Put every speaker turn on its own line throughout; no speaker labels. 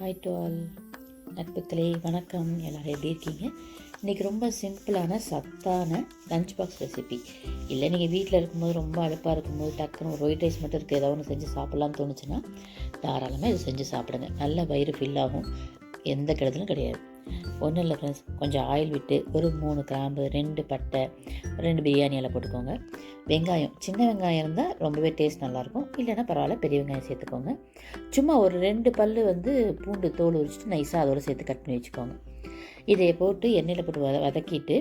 Hi to all நட்புக்களே வணக்கம். எல்லோரும் எப்படி இருக்கீங்க? இன்றைக்கி ரொம்ப சிம்பிளான சத்தான லஞ்ச் பாக்ஸ் ரெசிபி இல்லை நீங்கள் வீட்டில் இருக்கும்போது ரொம்ப அழுப்பாக இருக்கும்போது டக்குன்னு ஒரு ஒயிட் ரைஸ் மட்டும் இருக்குது ஏதாவது ஒன்று செஞ்சு சாப்பிட்லான்னு தோணுச்சுன்னா தாராளமாக இதை செஞ்சு சாப்பிடுங்க. நல்ல வயிறு ஃபில் ஆகும். எந்த கெடுதலும் கிடையாது. ஒன்றும் இல்லை ஃப்ரெண்ட்ஸ் கொஞ்சம் ஆயில் விட்டு ஒரு மூணு கிராம்பு ரெண்டு பட்டை ரெண்டு பிரியாணி இலை போட்டுக்கோங்க. வெங்காயம் சின்ன வெங்காயம் இருந்தால் ரொம்பவே டேஸ்ட் நல்லாயிருக்கும் இல்லைன்னா பரவாயில்ல பெரிய வெங்காயம் சேர்த்துக்கோங்க. சும்மா ஒரு ரெண்டு பல் வந்து பூண்டு தோல் உரிச்சிட்டு நைஸாக அதோடு சேர்த்து கட் பண்ணி வச்சுக்கோங்க. இதை போட்டு எண்ணெயில் போட்டு வத வதக்கிட்டு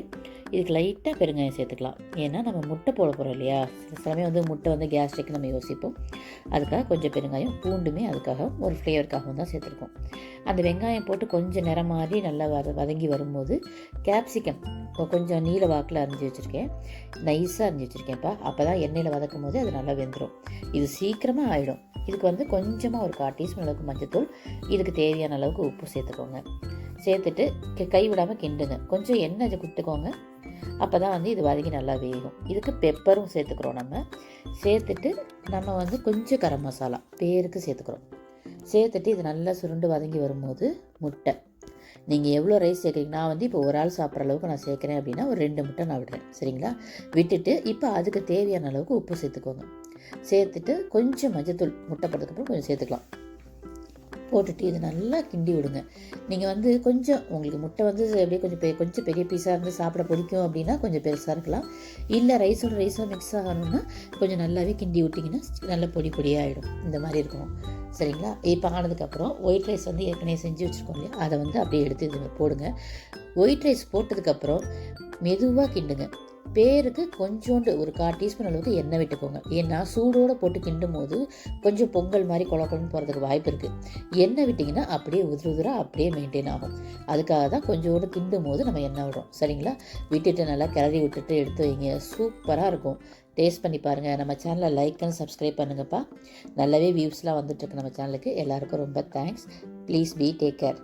இதுக்கு லைட்டாக பெருங்காயம் சேர்த்துக்கலாம். ஏன்னா நம்ம முட்டை போட போகிறோம் இல்லையா? சில சமயம் வந்து முட்டை வந்து கேஸ்ட்ரிக் நம்ம யோசிப்போம். அதுக்காக கொஞ்சம் பெருங்காயம் பூண்டுமே அதுக்காக ஒரு ஃப்ளேவருக்காகவும் தான் சேர்த்துருக்கோம். அந்த வெங்காயம் போட்டு கொஞ்சம் நிறம் மாதிரி நல்லா வத வதங்கி வரும்போது கேப்சிகம் கொஞ்சம் நீல வாக்கில் அரிஞ்சு வச்சுருக்கேன். நைஸாக அரிஞ்சு வச்சுருக்கேன்ப்பா. அப்போ தான் எண்ணெயில் வதக்கும் போது அது நல்லா வெந்துடும் இது சீக்கிரமாக ஆகிடும் இதுக்கு வந்து கொஞ்சமாக ஒரு கால் டீஸ்பூன் அளவுக்கு மஞ்சத்தூள். இதுக்கு தேவையான அளவுக்கு உப்பு சேர்த்துக்கோங்க. சேர்த்துட்டு கை- விடாமல் கிண்டுங்க. கொஞ்சம் எண்ணெய் இதை கொடுத்துக்கோங்க. அப்போ தான் வந்து இது வதக்கி நல்லா வேகும். இதுக்கு பெப்பரும் சேர்த்துக்கிறோம் நம்ம. சேர்த்துட்டு நம்ம வந்து கொஞ்சம் கரம் மசாலா பேருக்கு சேர்த்துக்கிறோம். சேர்த்துட்டு இது நல்லா சுருண்டு வதங்கி வரும்போது முட்டை. நீங்கள் எவ்வளோ ரைஸ் சேர்க்குறீங்க? நான் வந்து இப்போ ஒரு ஆள் சாப்பிட்ற அளவுக்கு நான் சேர்க்குறேன் அப்படின்னா ஒரு ரெண்டு முட்டை நான் விடுறேன். சரிங்களா? விட்டுட்டு இப்போ அதுக்கு தேவையான அளவுக்கு உப்பு சேர்த்துக்கோங்க. சேர்த்துட்டு கொஞ்சம் மஞ்சத்தூள் முட்டை போட்டதுக்கப்புறம் கொஞ்சம் சேர்த்துக்கலாம். போட்டுட்டு இது நல்லா கிண்டி விடுங்க. நீங்கள் வந்து கொஞ்சம் உங்களுக்கு முட்டை வந்து அப்படியே கொஞ்சம் பெ கொஞ்சம் பெரிய பீஸாக இருந்து சாப்பிட பிடிக்கும் அப்படின்னா கொஞ்சம் பெருசாக இருக்கலாம். இல்லை ரைஸோட ரைஸோட மிக்ஸ் ஆகணும்னா கொஞ்சம் நல்லாவே கிண்டி விட்டிங்கன்னா நல்லா பொடி பொடியாகிடும் இந்த மாதிரி இருக்கும். சரிங்களா? இப்போ ஆனதுக்கப்புறம் ஒயிட் ரைஸ் வந்து ஏற்கனவே செஞ்சு வச்சுருக்கோம் இல்லையா? அதை வந்து அப்படியே எடுத்து இது போடுங்க. ஒயிட் ரைஸ் போட்டதுக்கப்புறம் மெதுவாக கிண்டுங்க. பேருக்கு கொஞ்சோண்டு ஒரு கால் டீஸ்பூன் அளவுக்கு எண்ணெய் விட்டுக்கோங்க. ஏன்னா சூடோடு போட்டு கிண்டும் போது கொஞ்சம் பொங்கல் மாதிரி குழப்பம்னு போகிறதுக்கு வாய்ப்பு இருக்குது எண்ணெய் விட்டிங்கன்னா அப்படியே உதிர உதிராக அப்படியே மெயின்டைன் ஆகும். அதுக்காக தான் கொஞ்சோண்டு கிண்டும் போது நம்ம எண்ணெய் விடுறோம். சரிங்களா? விட்டுட்டு நல்லா கிளறி விட்டுட்டு எடுத்து வைங்க. சூப்பராக இருக்கும். டேஸ்ட் பண்ணி பாருங்கள் நம்ம சேனலை லைக் அண்ட் சப்ஸ்கிரைப் பண்ணுங்கப்பா. நல்லாவே வியூஸ்லாம் வந்துட்டுருக்கு நம்ம சேனலுக்கு எல்லாருக்கும் ரொம்ப thanks please be take care